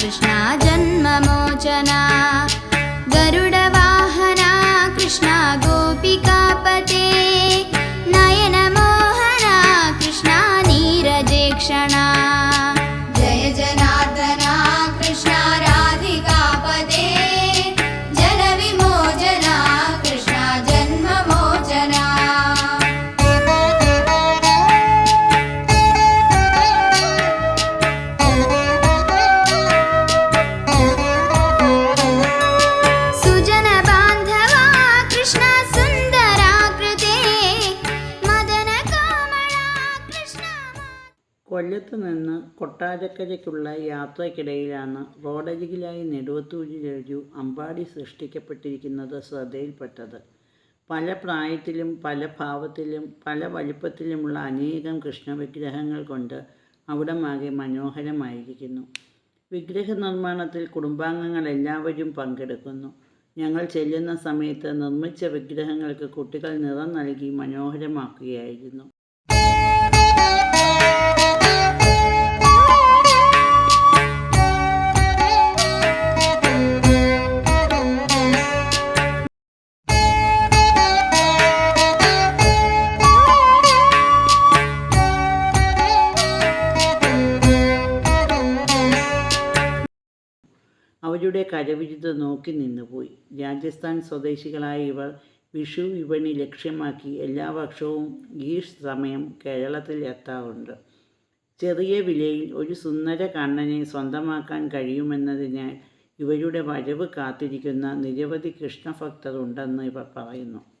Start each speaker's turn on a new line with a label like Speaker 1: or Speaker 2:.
Speaker 1: कृष्णा जन्ममोचना।
Speaker 2: കൊല്ലത്ത് നിന്ന് കൊട്ടാരക്കരയ്ക്കുള്ള യാത്രയ്ക്കിടയിലാണ് റോഡരികിലായി നെടുവത്തൂരിലൊരു അമ്പാടി സൃഷ്ടിക്കപ്പെട്ടിരിക്കുന്നത് ശ്രദ്ധയിൽപ്പെട്ടത്. പല പ്രായത്തിലും പല ഭാവത്തിലും പല വലിപ്പത്തിലുമുള്ള അനേകം കൃഷ്ണവിഗ്രഹങ്ങൾ കൊണ്ട് അവിടമാകെ മനോഹരമായിരിക്കുന്നു. വിഗ്രഹ നിർമ്മാണത്തിൽ കുടുംബാംഗങ്ങൾ എല്ലാവരും പങ്കെടുക്കുന്നു. ഞങ്ങൾ ചെല്ലുന്ന സമയത്ത് നിർമ്മിച്ച വിഗ്രഹങ്ങൾക്ക് കുട്ടികൾ നിറം നൽകി മനോഹരമാക്കുകയായിരുന്നു. അവരുടെ കരവിരുത് നോക്കി നിന്നുപോയി. രാജസ്ഥാൻ സ്വദേശികളായ ഇവർ വിഷു വിപണി ലക്ഷ്യമാക്കി എല്ലാ വർഷവും ഈ സമയം കേരളത്തിൽ എത്താറുണ്ട്. ചെറിയ വിലയിൽ ഒരു സുന്ദര കണ്ണനെ സ്വന്തമാക്കാൻ കഴിയുമെന്നതിനാൽ ഇവരുടെ വരവ് കാത്തിരിക്കുന്ന നിരവധി കൃഷ്ണഭക്തർ ഉണ്ടെന്ന് ഇവർ പറയുന്നു.